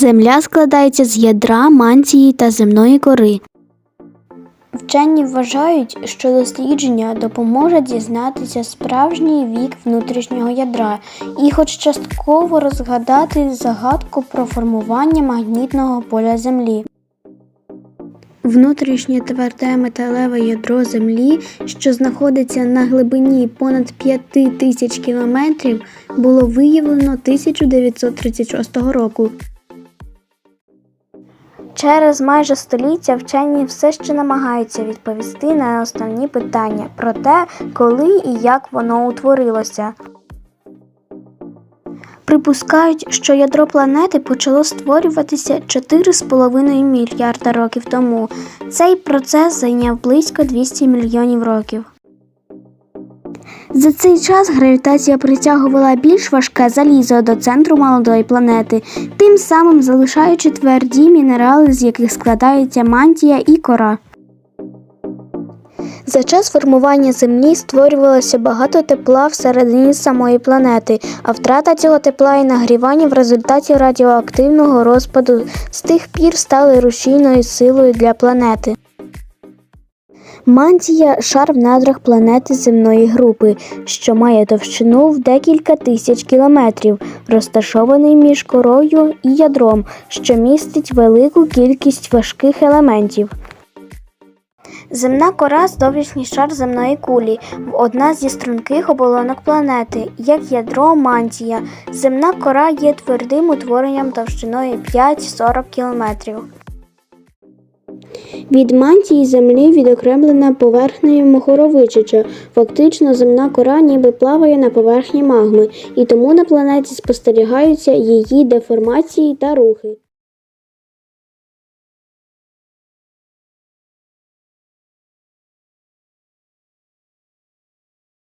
Земля складається з ядра, мантії та земної кори. Вчені вважають, що дослідження допоможе дізнатися справжній вік внутрішнього ядра і хоч частково розгадати загадку про формування магнітного поля Землі. Внутрішнє тверде металеве ядро Землі, що знаходиться на глибині понад 5 тисяч кілометрів, було виявлено 1936 року. Через майже століття вчені все ще намагаються відповісти на основні питання про те, коли і як воно утворилося. Припускають, що ядро планети почало створюватися 4,5 мільярда років тому. Цей процес зайняв близько 200 мільйонів років. За цей час гравітація притягувала більш важке залізо до центру молодої планети, тим самим залишаючи тверді мінерали, з яких складається мантія і кора. За час формування Землі створювалося багато тепла всередині самої планети, а втрата цього тепла і нагрівання в результаті радіоактивного розпаду з тих пір стали рушійною силою для планети. Мантія шар в надрах планети земної групи, що має товщину в декілька тисяч кілометрів, розташований між корою і ядром, що містить велику кількість важких елементів. Земна кора зовнішній шар земної кулі, одна зі струнких оболонок планети, як ядро мантія. Земна кора є твердим утворенням товщиною 5-40 кілометрів. Від мантії землі відокремлена поверхнею Мохоровичича. Фактично земна кора ніби плаває на поверхні магми, і тому на планеті спостерігаються її деформації та рухи.